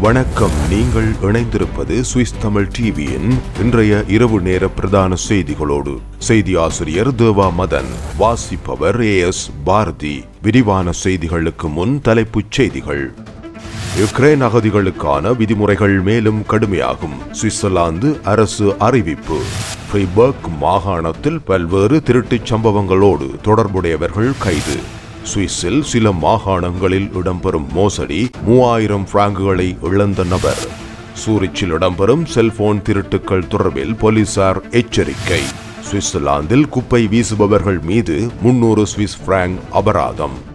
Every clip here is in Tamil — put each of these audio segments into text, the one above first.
வணக்கம். நீங்கள் இணைந்திருப்பது சுவிஸ் தமிழ் டிவியின் இன்றைய இரவு நேர பிரதான செய்திகளோடு. செய்தி ஆசிரியர் தேவா மதன் வாசிப்பவர் ஏ எஸ் பாரதி. விரிவான செய்திகளுக்கு முன் தலைப்புச் செய்திகள். யுக்ரைன் அகதிகளுக்கான விதிமுறைகள் மேலும் கடுமையாகும். சுவிட்சர்லாந்து அரசு அறிவிப்பு. ஃப்ரைபர்க் மாகாணத்தில் பல்வேறு திருட்டுச் சம்பவங்களோடு தொடர்புடையவர்கள் கைது. சுவிஸில் சில மாகாணங்களில் இடம்பெறும் மோசடி மூவாயிரம் பிராங்குகளை இழந்த நபர். சூரிச்சில் இடம்பெறும் செல்போன் திருட்டுக்கள் தொடர்பில் போலீசார் எச்சரிக்கை. சுவிட்சர்லாந்தில் குப்பை வீசுபவர்கள் மீது முன்னூறு சுவிஸ் பிராங்க் அபராதம்.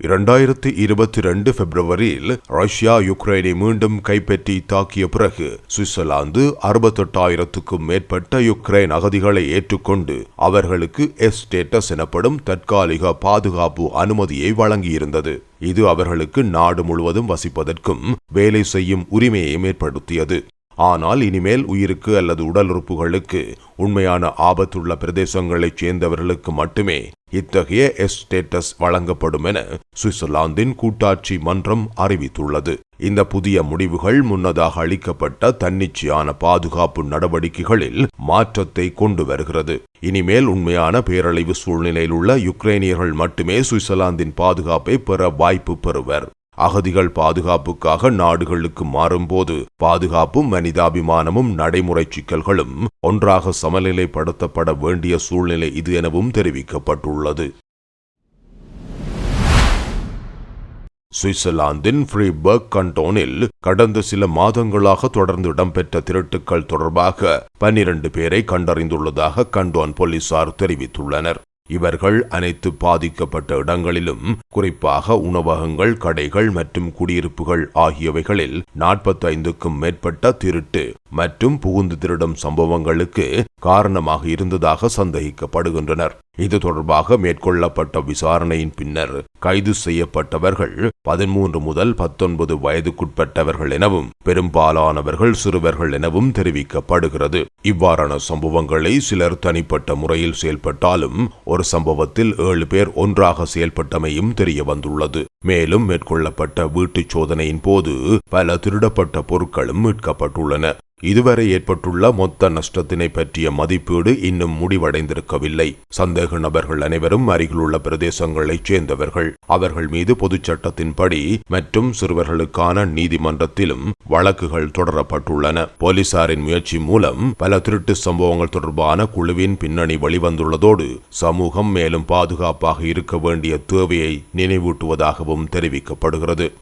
இரண்டாயிரத்தி இருபத்தி ரெண்டு பிப்ரவரியில் ரஷ்யா யுக்ரைனை மீண்டும் கைப்பற்றி தாக்கிய பிறகு சுவிட்சர்லாந்து அறுபத்தெட்டாயிரத்துக்கும் மேற்பட்ட யுக்ரைன் அகதிகளை ஏற்றுக்கொண்டு அவர்களுக்கு எஸ் ஸ்டேட்டஸ் எனப்படும் தற்காலிக பாதுகாப்பு அனுமதியை வழங்கியிருந்தது. இது அவர்களுக்கு நாடு முழுவதும் வசிப்பதற்கும் வேலை செய்யும் உரிமையை ஏற்படுத்தியது. ஆனால் இனிமேல் உயிருக்கு அல்லது உடல் உறுப்புகளுக்கு உண்மையான ஆபத்துள்ள பிரதேசங்களைச் சேர்ந்தவர்களுக்கு மட்டுமே இத்தகைய எஸ்டேட்டஸ் வழங்கப்படும் என சுவிட்சர்லாந்தின் கூட்டாட்சி மன்றம் அறிவித்துள்ளது. இந்த புதிய முடிவுகள் முன்னதாக அளிக்கப்பட்ட தன்னிச்சையான பாதுகாப்பு நடவடிக்கைகளில் மாற்றத்தை கொண்டு வருகிறது இனிமேல் உண்மையான பேரழிவு சூழ்நிலையில் உள்ள யுக்ரைனியர்கள் மட்டுமே சுவிட்சர்லாந்தின் பாதுகாப்பை பெற வாய்ப்பு பெறுவர். அகதிகள் பாதுகாப்புக்காக நாடுகளுக்கு மாறும்போது பாதுகாப்பும் மனிதாபிமானமும் நடைமுறை சிக்கல்களும் ஒன்றாக சமநிலைப்படுத்தப்பட வேண்டிய சூழ்நிலை இது எனவும் தெரிவிக்கப்பட்டுள்ளது. சுவிட்சர்லாந்தின் ஃப்ரீபர்க் கண்டோனில் கடந்த சில மாதங்களாக தொடர்ந்து இடம்பெற்ற திருட்டுக்கள் தொடர்பாக பன்னிரண்டு பேரை கண்டறிந்துள்ளதாக கண்டோன் போலீசார் தெரிவித்துள்ளனர். இவர்கள் அனைத்து பாதிக்கப்பட்ட இடங்களிலும் குறிப்பாக உணவகங்கள் கடைகள் மற்றும் குடியிருப்புகள் ஆகியவைகளில் நாற்பத்தைந்துக்கும் மேற்பட்ட திருட்டு மற்றும் புகுந்து திருடும் சம்பவங்களுக்கு காரணமாக இருந்ததாக சந்தேகிக்கப்படுகின்றனர். இது தொடர்பாக மேற்கொள்ளப்பட்ட விசாரணையின் பின்னர் கைது செய்யப்பட்டவர்கள் பதிமூன்று முதல் பத்தொன்பது வயதுக்குட்பட்டவர்கள் எனவும் பெரும்பாலானவர்கள் சிறுவர்கள் எனவும் தெரிவிக்கப்படுகிறது. இவ்வாறான சம்பவங்களை சிலர் தனிப்பட்ட முறையில் செயல்பட்டாலும் ஒரு சம்பவத்தில் ஏழு பேர் ஒன்றாக செயல்பட்டமையும் தெரிய வந்துள்ளது மேலும் மேற்கொள்ளப்பட்ட வீட்டுச் சோதனையின் போது பல திருடப்பட்ட பொருட்களும் மீட்கப்பட்டுள்ளன. இதுவரை ஏற்பட்டுள்ள மொத்த நஷ்டத்தினை பற்றிய மதிப்பீடு இன்னும் முடிவடைந்திருக்கவில்லை. சந்தேக நபர்கள் அனைவரும் அருகிலுள்ள பிரதேசங்களைச் சேர்ந்தவர்கள். அவர்கள் மீது பொதுச் சட்டத்தின்படி மற்றும் சிறுவர்களுக்கான நீதிமன்றத்திலும் வழக்குகள் தொடரப்பட்டுள்ளன. போலீசாரின் முயற்சி மூலம் பல திருட்டு சம்பவங்கள் தொடர்பான குழுவின் பின்னணி வெளிவந்துள்ளதோடு சமூகம் மேலும் பாதுகாப்பாக இருக்க வேண்டிய தேவையை நினைவூட்டுவதாகவும் தெரிவிக்கப்படுகிறது.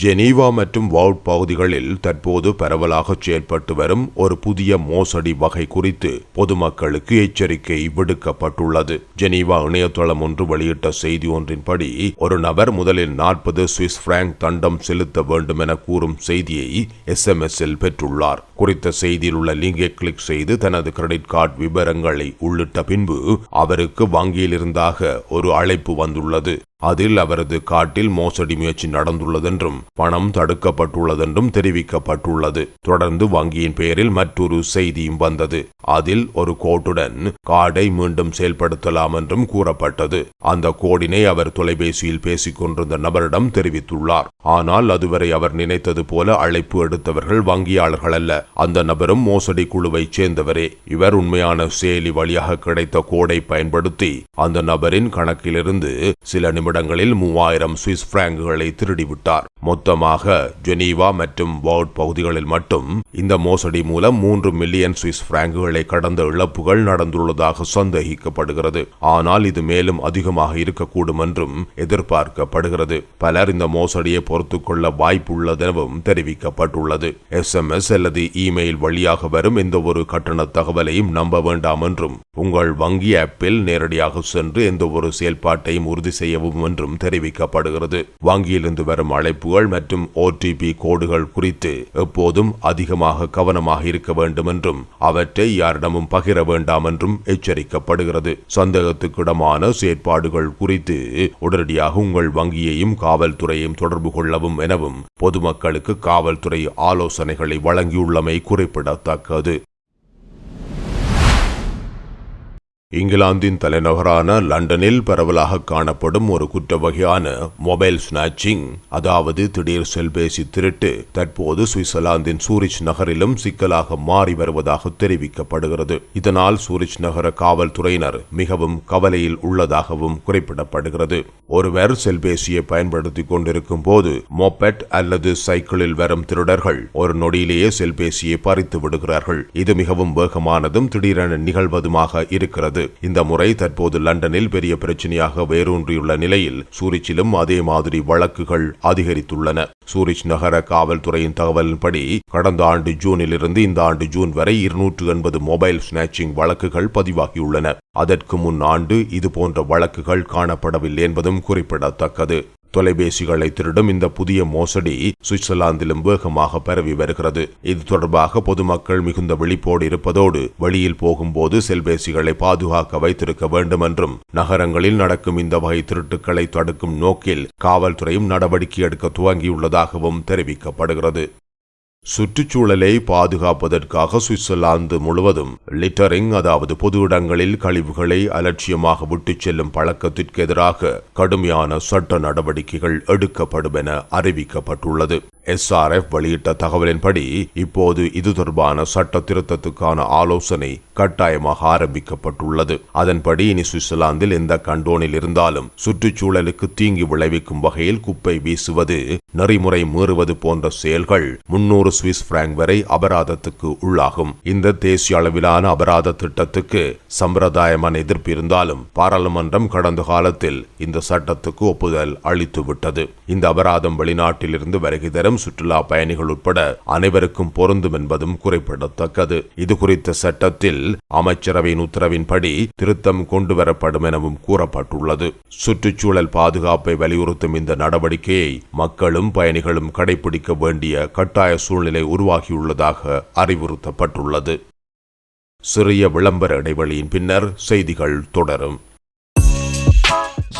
ஜெனீவா மற்றும் வவுட் பகுதிகளில் தற்போது பரவலாக செயல்பட்டு வரும் ஒரு புதிய மோசடி வகை குறித்து பொதுமக்களுக்கு எச்சரிக்கை விடுக்கப்பட்டுள்ளது. ஜெனீவா இணையதளம் ஒன்று வெளியிட்ட செய்தி ஒன்றின்படி ஒரு நபர் முதலில் நாற்பது சுவிஸ் பிராங்க் தண்டம் செலுத்த வேண்டும் என கூறும் செய்தியை எஸ்எம்எஸ்ஸில் பெற்றுள்ளார். குறித்த செய்தியில் உள்ள லிங்கை கிளிக் செய்து தனது கிரெடிட் கார்டு விவரங்களை உள்ளிட்ட பின்பு அவருக்கு வங்கியிலிருந்தாக ஒரு அழைப்பு வந்துள்ளது. அதில் அவரது காட்டில் மோசடி முயற்சி நடந்துள்ளதென்றும் பணம் தடுக்கப்பட்டுள்ளதென்றும் தெரிவிக்கப்பட்டுள்ளது. தொடர்ந்து வங்கியின் பெயரில் மற்றொரு செய்தியும் வந்தது. அதில் ஒரு கோட்டுடன் கார்டை மீண்டும் செயல்படுத்தலாம் என்றும் கூறப்பட்டது. அந்த கோடினை அவர் தொலைபேசியில் பேசிக் கொண்டிருந்த நபரிடம் தெரிவித்துள்ளார். ஆனால் அதுவரை அவர் நினைத்தது போல அழைப்பு எடுத்தவர்கள் வங்கியாளர்கள் அல்ல. அந்த நபரும் மோசடி குழுவைச் சேர்ந்தவரே. இவர் உண்மையான செயலி வழியாக கிடைத்த கோடை பயன்படுத்தி அந்த நபரின் கணக்கிலிருந்து சில நிமிடம் நிமிடங்களில் மூவாயிரம் சுவிஸ் பிராங்குகளை திருடிவிட்டார். மொத்தமாக ஜெனீவா மற்றும் வவுட் பகுதிகளில் மட்டும் இந்த மோசடி மூலம் மூன்று மில்லியன் சுவிஸ் பிராங்குகளை கடந்த இழப்புகள் நடந்துள்ளதாக சந்தேகிக்கப்படுகிறது. ஆனால் இது மேலும் அதிகமாக இருக்கக்கூடும் என்றும் எதிர்பார்க்கப்படுகிறது. பலர் இந்த மோசடியை பொறுத்துக்கொள்ள வாய்ப்புள்ளதெனவும் தெரிவிக்கப்பட்டுள்ளது. எஸ் எம் எஸ் அல்லது இமெயில் வழியாக வரும் எந்த ஒரு கட்டண தகவலையும் நம்ப வேண்டாம் என்றும் உங்கள் வங்கி ஆப்பில் நேரடியாக சென்று எந்த ஒரு செயல்பாட்டையும் உறுதி செய்யவும் என்றும் தெரிவிக்கப்படுகிறது. வங்கியிலிருந்து வரும் அழைப்புகள் மற்றும் ஓடிபி கோடுகள் குறித்து எப்போதும் அதிகமாக கவனமாக இருக்க வேண்டும் என்றும் அவற்றை யாரிடமும் பகிர வேண்டாம் என்றும் எச்சரிக்கப்படுகிறது. சந்தேகத்துக்கிடமான செயற்பாடுகள் குறித்து உடனடியாக உங்கள் வங்கியையும் காவல்துறையையும் தொடர்பு கொள்ளவும் எனவும் பொதுமக்களுக்கு காவல்துறை ஆலோசனைகளை வழங்கியுள்ளமை குறிப்பிடத்தக்கது. இங்கிலாந்தின் தலைநகரான லண்டனில் பரவலாக காணப்படும் ஒரு குற்ற வகையான மொபைல் ஸ்னாச்சிங் அதாவது திடீர் செல்பேசி திருட்டு தற்போது சுவிட்சர்லாந்தின் சூரிச் நகரிலும் சிக்கலாக மாறி வருவதாக தெரிவிக்கப்படுகிறது. இதனால் சூரிச் நகர காவல்துறையினர் மிகவும் கவலையில் உள்ளதாகவும் குறிப்பிடப்படுகிறது. ஒருவர் செல்பேசியை பயன்படுத்திக் கொண்டிருக்கும் போது மொபெட் அல்லது சைக்கிளில் வரும் திருடர்கள் ஒரு நொடியிலேயே செல்பேசியை பறித்து விடுகிறார்கள். இது மிகவும் வேகமானதும் திடீரென நிகழ்வதுமாக இருக்கிறது. இந்த முறை தற்போது லண்டனில் பெரிய பிரச்சனையாக வேரூன்றியுள்ள நிலையில் சூரிச்சிலும் அதே மாதிரி வழக்குகள் அதிகரித்துள்ளன. சூரிச் நகர காவல்துறையின் தகவலின்படி கடந்த ஆண்டு ஜூனில் இருந்து இந்த ஆண்டு ஜூன் வரை இருநூற்று எண்பது மொபைல் ஸ்னாச்சிங் வழக்குகள் பதிவாகியுள்ளன. அதற்கு முன் ஆண்டு இதுபோன்ற வழக்குகள் காணப்படவில்லை என்பதும் குறிப்பிடத்தக்கது. தொலைபேசிகளை திருடும் இந்த புதிய மோசடி சுவிட்சர்லாந்திலும் வேகமாக பரவி வருகிறது. இது தொடர்பாக பொதுமக்கள் மிகுந்த விழிப்போடு இருப்பதோடு வெளியில் போகும்போது செல்பேசிகளை பாதுகாக்க வைத்திருக்க வேண்டும் என்றும் நகரங்களில் நடக்கும் இந்த வகை திருட்டுக்களை தடுக்கும் நோக்கில் காவல்துறையும் நடவடிக்கை எடுக்க துவங்கியுள்ளதாகவும் தெரிவிக்கப்படுகிறது. சுற்றுச்சூழலை பாதுகாப்பதற்காக சுவிட்சர்லாந்து முழுவதும் லிட்டரிங் அதாவது பொது இடங்களில் கழிவுகளை அலட்சியமாக விட்டுச் செல்லும் பழக்கத்திற்கு எதிராக கடுமையான சட்ட நடவடிக்கைகள் எடுக்கப்படும் என அறிவிக்கப்பட்டுள்ளது. எஸ்ஆர்எஃப் வெளியிட்ட தகவலின்படி இப்போது இது தொடர்பான சட்ட திருத்தத்துக்கான ஆலோசனை கட்டாயமாக ஆரம்பிக்கப்பட்டுள்ளது. அதன்படி இனி சுவிட்சர்லாந்தில் எந்த கண்டோனில் இருந்தாலும் சுற்றுச்சூழலுக்கு தீங்கு விளைவிக்கும் வகையில் குப்பை வீசுவது நெறிமுறை மீறுவது போன்ற செயல்கள் முன்னூறு சுவிஸ் பிராங்க் வரை அபராதத்துக்கு உள்ளாகும். இந்த தேசிய அளவிலான அபராத திட்டத்துக்கு சம்பிரதாயமான எதிர்ப்பு இருந்தாலும் பாராளுமன்றம் கடந்த காலத்தில் இந்த சட்டத்துக்கு ஒப்புதல் அளித்துவிட்டது. இந்த அபராதம் வெளிநாட்டிலிருந்து வருகை தரும் சுற்றுலா பயணிகள் உட்பட அனைவருக்கும் பொருந்தும் என்பதும் குறிப்பிடத்தக்கது. இது குறித்த சட்டத்தில் அமைச்சரவையின் உத்தரவின்படி திருத்தம் கொண்டுவரப்படும் எனவும் கூறப்பட்டுள்ளது. சுற்றுச்சூழல் பாதுகாப்பை வலியுறுத்தும் இந்த நடவடிக்கையை மக்களும் பயணிகளும் கடைபிடிக்க வேண்டிய கட்டாய சூழ்நிலை உருவாகியுள்ளதாக அறிவுறுத்தப்பட்டுள்ளது. சிறிய விளம்பர இடைவெளியின் பின்னர் செய்திகள் தொடரும்.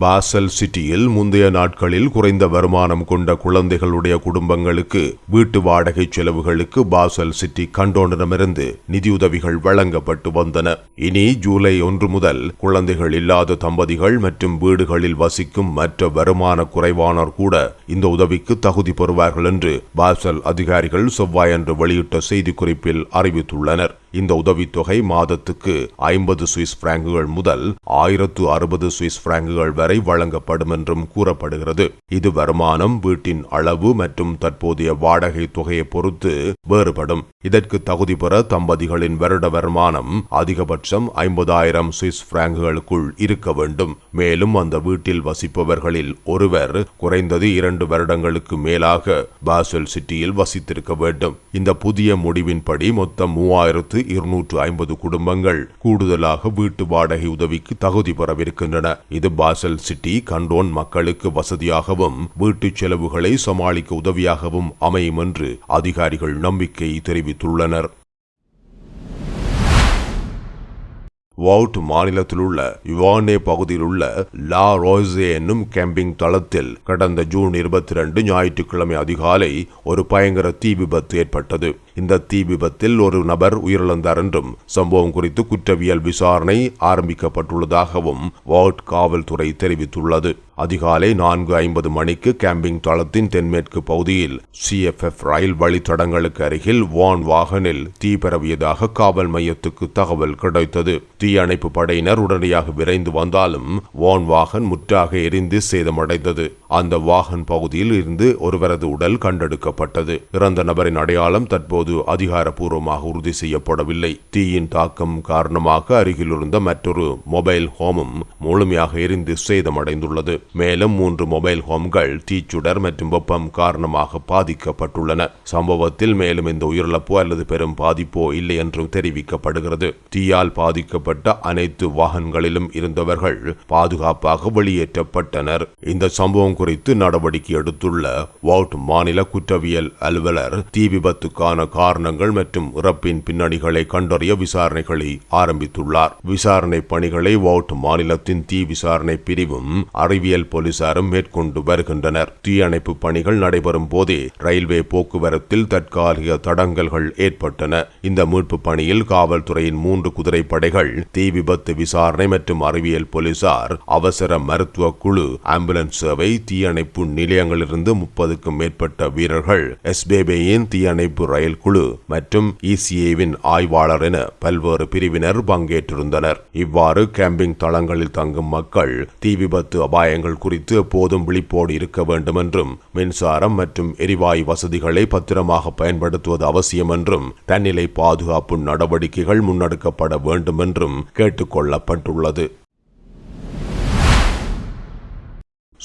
பாசல் சிட்டியில் முந்தைய நாட்களில் குறைந்த வருமானம் கொண்ட குழந்தைகளுடைய குடும்பங்களுக்கு வீட்டு வாடகை செலவுகளுக்கு பாசல் சிட்டி கண்டோனிடமிருந்து நிதியுதவிகள் வழங்கப்பட்டு வந்தன. இனி ஜூலை ஒன்று முதல் குழந்தைகள் இல்லாத தம்பதிகள் மற்றும் வீடுகளில் வசிக்கும் மற்ற வருமான குறைவானோர் கூட இந்த உதவிக்கு தகுதி பெறுவார்கள் என்று பாசல் அதிகாரிகள் செவ்வாயன்று வெளியிட்ட செய்திக்குறிப்பில் அறிவித்துள்ளனர். இந்த உதவித்தொகை மாதத்துக்கு ஐம்பது சுவிஸ் பிராங்குகள் முதல் ஆயிரத்து அறுபது சுவிஸ் பிராங்குகள் வரை வழங்கப்படும் என்றும் கூறப்படுகிறது. இது வருமானம் வீட்டின் அளவு மற்றும் தற்போதைய வாடகை தொகையை பொறுத்து வேறுபடும். இதற்கு தகுதி பெற தம்பதிகளின் வருட வருமானம் அதிகபட்சம் ஐம்பதாயிரம் சுவிஸ் பிராங்குகளுக்குள் இருக்க வேண்டும். மேலும் அந்த வீட்டில் வசிப்பவர்களில் ஒருவர் குறைந்தது இரண்டு வருடங்களுக்கு மேலாக பாசல் சிட்டியில் வசித்திருக்க வேண்டும். இந்த புதிய முடிவின்படி மொத்தம் மூவாயிரத்து இருநூற்று ஐம்பது குடும்பங்கள் கூடுதலாக வீட்டு வாடகை உதவிக்கு தகுதி பெறவிருக்கின்றன. இது பாசல் சிட்டி கண்டோன் மக்களுக்கு வசதியாகவும் வீட்டு செலவுகளை சமாளிக்க உதவியாகவும் அமையும் என்று அதிகாரிகள் நம்பிக்கை தெரிவித்துள்ளனர். வவுட் மாநிலத்திலுள்ள யுவானே பகுதியில் உள்ள லா ரோசே என்னும் கேம்பிங் தளத்தில் கடந்த ஜூன் இருபத்தி ரெண்டு ஞாயிற்றுக்கிழமை அதிகாலை ஒரு பயங்கர தீ விபத்து ஏற்பட்டது. இந்த தீ விபத்தில் ஒரு நபர் உயிரிழந்தார் என்றும் சம்பவம் குறித்து குற்றவியல் விசாரணை ஆரம்பிக்கப்பட்டுள்ளதாகவும் வார்ட் காவல்துறை தெரிவித்துள்ளது. அதிகாலை நான்கு ஐம்பது மணிக்கு கேம்பிங் தளத்தின் தென்மேற்கு பகுதியில் சிஎஃப்எஃப் ரயில் வழித்தடங்களுக்கு அருகில் வான் வாகனில் தீ பரவியதாக காவல் மையத்துக்கு தகவல் கிடைத்தது. தீயணைப்பு படையினர் உடனடியாக விரைந்து வந்தாலும் வான் வாகன் முற்றாக எரிந்து சேதமடைந்தது. அந்த வாகன் பகுதியில் இருந்து ஒருவரது உடல் கண்டெடுக்கப்பட்டது. இறந்த நபரின் அடையாளம் தற்போது அதிகாரப்பூர்வமாக உறுதி செய்யப்படவில்லை. தீயின் தாக்கம் காரணமாக அருகிலிருந்த மற்றொரு மொபைல் ஹோமும் முழுமையாக எரிந்து சேதமடைந்துள்ளது. மேலும் மூன்று மொபைல் ஹோம்கள் தீச்சுடர் மற்றும் வெப்பம் காரணமாக பாதிக்கப்பட்டுள்ளன. சம்பவத்தில் மேலும் இந்த உயிரிழப்போ அல்லது பெரும் பாதிப்போ இல்லை என்றும் தெரிவிக்கப்படுகிறது. தீயால் பாதிக்கப்பட்ட அனைத்து வாகனங்களிலும் இருந்தவர்கள் பாதுகாப்பாக வெளியேற்றப்பட்டனர். இந்த சம்பவம் குறித்து நடவடிக்கை எடுத்துள்ள வவுட் மாநில குற்றவியல் அலுவலர் தீ விபத்துக்கான காரணங்கள் மற்றும் இறப்பின் பின்னணிகளை கண்டறிய விசாரணைகளை ஆரம்பித்துள்ளார். விசாரணை பணிகளை வவுட் மாநிலத்தின் தீ விசாரணை பிரிவும் அறிவியல் போலீசாரும் மேற்கொண்டு வருகின்றனர். தீயணைப்பு பணிகள் நடைபெறும் போதே ரயில்வே போக்குவரத்தில் தற்காலிக தடங்கல்கள் ஏற்பட்டன. இந்த மீட்பு பணியில் காவல்துறையின் மூன்று குதிரைப்படைகள் தீ விபத்து விசாரணை மற்றும் அறிவியல் போலீசார் அவசர மருத்துவ குழு ஆம்புலன்ஸ் சேவை தீயணைப்பு நிலையங்களிலிருந்து முப்பதுக்கும் மேற்பட்ட வீரர்கள் எஸ்பேபேயின் தீயணைப்பு ரயில் குழு மற்றும் இசிஏவின் ஆய்வாளர் என பல்வேறு பிரிவினர் பங்கேற்றிருந்தனர். இவ்வாறு கேம்பிங் தளங்களில் தங்கும் மக்கள் தீ விபத்து அபாயங்கள் குறித்து எப்போதும் விழிப்போடு இருக்க வேண்டும் என்றும் மின்சாரம் மற்றும் எரிவாயு வசதிகளை பத்திரமாக பயன்படுத்துவது அவசியம் என்றும் தன்னிலை பாதுகாப்பு நடவடிக்கைகள் முன்னெடுக்கப்பட வேண்டும் என்றும் கேட்டுக்கொள்ளப்பட்டுள்ளது.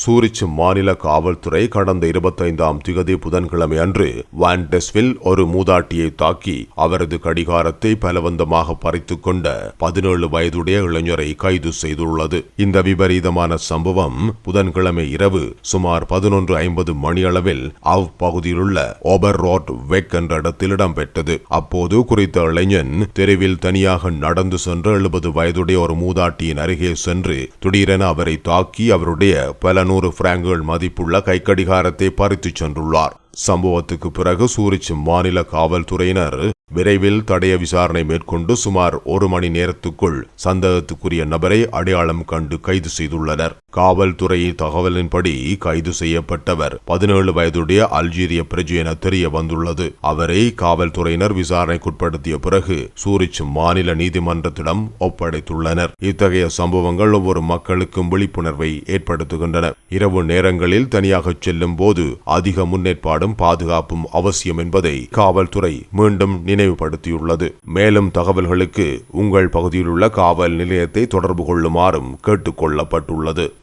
சூரிச் மாநில காவல்துறை கடந்த இருபத்தைந்தாம் திகதி புதன்கிழமை அன்று வான்டெஸ்வில் ஒரு மூதாட்டியை தாக்கி அவரது கடிகாரத்தை பலவந்தமாக பறித்துக் கொண்ட பதினேழு வயதுடைய இளைஞரை கைது செய்துள்ளது. இந்த விபரீதமான சம்பவம் புதன்கிழமை இரவு சுமார் பதினொன்று ஐம்பது மணியளவில் அவ் பகுதியிலுள்ள ஓபர் ரோட் வெக் என்ற இடத்தில் இடம்பெற்றது. அப்போது குறித்த இளைஞன் தெருவில் தனியாக நடந்து சென்ற எழுபது வயதுடைய ஒரு மூதாட்டியின் அருகே சென்று திடீரென அவரை தாக்கி அவருடைய பல நூறு பிராங்குகள் மதிப்புள்ள கைக்கடிகாரத்தை பறித்துச் சென்றுள்ளார். சம்பவத்துக்கு பிறகு சூரிச் மாநில காவல்துறையினர் விரைவில் தடைய விசாரணை மேற்கொண்டு சுமார் ஒரு மணி நேரத்துக்குள் சந்தேகத்துக்குரிய நபரை அடையாளம் கண்டு கைது செய்துள்ளனர். காவல்துறை தகவலின்படி கைது செய்யப்பட்டவர் பதினேழு வயதுடைய அல்ஜீரிய பிரஜு என தெரிய வந்துள்ளது. அவரை காவல்துறையினர் விசாரணைக்குட்படுத்திய பிறகு சூரிச் மாநில நீதிமன்றத்திடம் ஒப்படைத்துள்ளனர். இத்தகைய சம்பவங்கள் ஒவ்வொரு மக்களுக்கும் விழிப்புணர்வை ஏற்படுத்துகின்றன. இரவு நேரங்களில் தனியாக செல்லும் போது அதிக முன்னேற்பாடு முன்னேற்பாடும் பாதுகாப்பும் அவசியம் என்பதை காவல்துறை மீண்டும் நினைவுபடுத்தியுள்ளது. மேலும் தகவல்களுக்கு உங்கள் பகுதியில் உள்ள காவல் நிலையத்தை தொடர்பு கொள்ளுமாறும் கேட்டுக்கொள்ளப்பட்டுள்ளது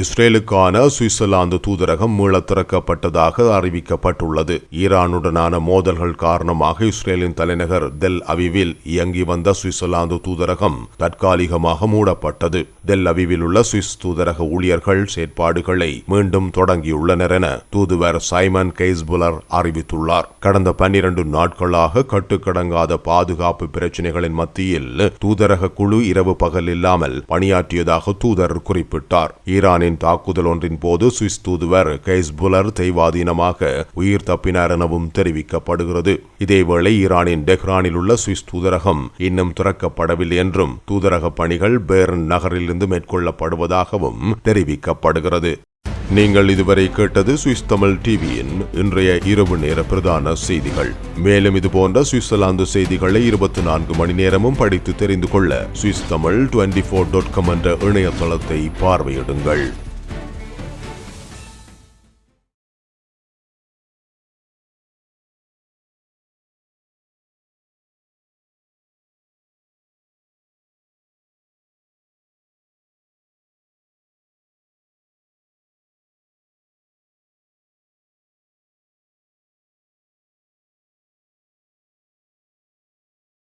இஸ்ரேலுக்கான சுவிட்சர்லாந்து தூதரகம் மீள திறக்கப்பட்டதாக அறிவிக்கப்பட்டுள்ளது. ஈரானுடனான மோதல்கள் காரணமாக இஸ்ரேலின் தலைநகர் தெல் அவிவில் இயங்கி வந்த சுவிட்சர்லாந்து தூதரகம் தற்காலிகமாக மூடப்பட்டது. தெல் அவிவில் உள்ள சுவிஸ் தூதரக ஊழியர்கள் செயற்பாடுகளை மீண்டும் தொடங்கியுள்ளனர் என தூதுவர் சைமன் கெய்ஸ்புலர் அறிவித்துள்ளார். கடந்த பன்னிரண்டு நாட்களாக கட்டுக்கடங்காத பாதுகாப்பு பிரச்சினைகளின் மத்தியில் தூதரக குழு இரவு பகல் இல்லாமல் பணியாற்றியதாக தூதர் குறிப்பிட்டார். ஈரான் ஈரானின் தாக்குதல் ஒன்றின் போது சுவிஸ் தூதுவர் கெய்ஸ்புலர் தெய்வாதீனமாக உயிர் தப்பினார் எனவும் தெரிவிக்கப்படுகிறது. இதேவேளை ஈரானின் டெஹ்ரானில் உள்ள சுவிஸ் தூதரகம் இன்னும் திறக்கப்படவில்லை என்றும் தூதரக பணிகள் பேர்ன் நகரிலிருந்து மேற்கொள்ளப்படுவதாகவும் தெரிவிக்கப்படுகிறது. நீங்கள் இதுவரை கேட்டது சுவிஸ் தமிழ் டிவியின் இன்றைய இரவு நேர பிரதான செய்திகள். மேலும் இது போன்ற சுவிட்சர்லாந்து செய்திகளை இருபத்தி நான்கு மணி நேரமும் படித்து தெரிந்து கொள்ள Swiss Tamil twenty four dot com என்ற இணையதளத்தை பார்வையிடுங்கள்.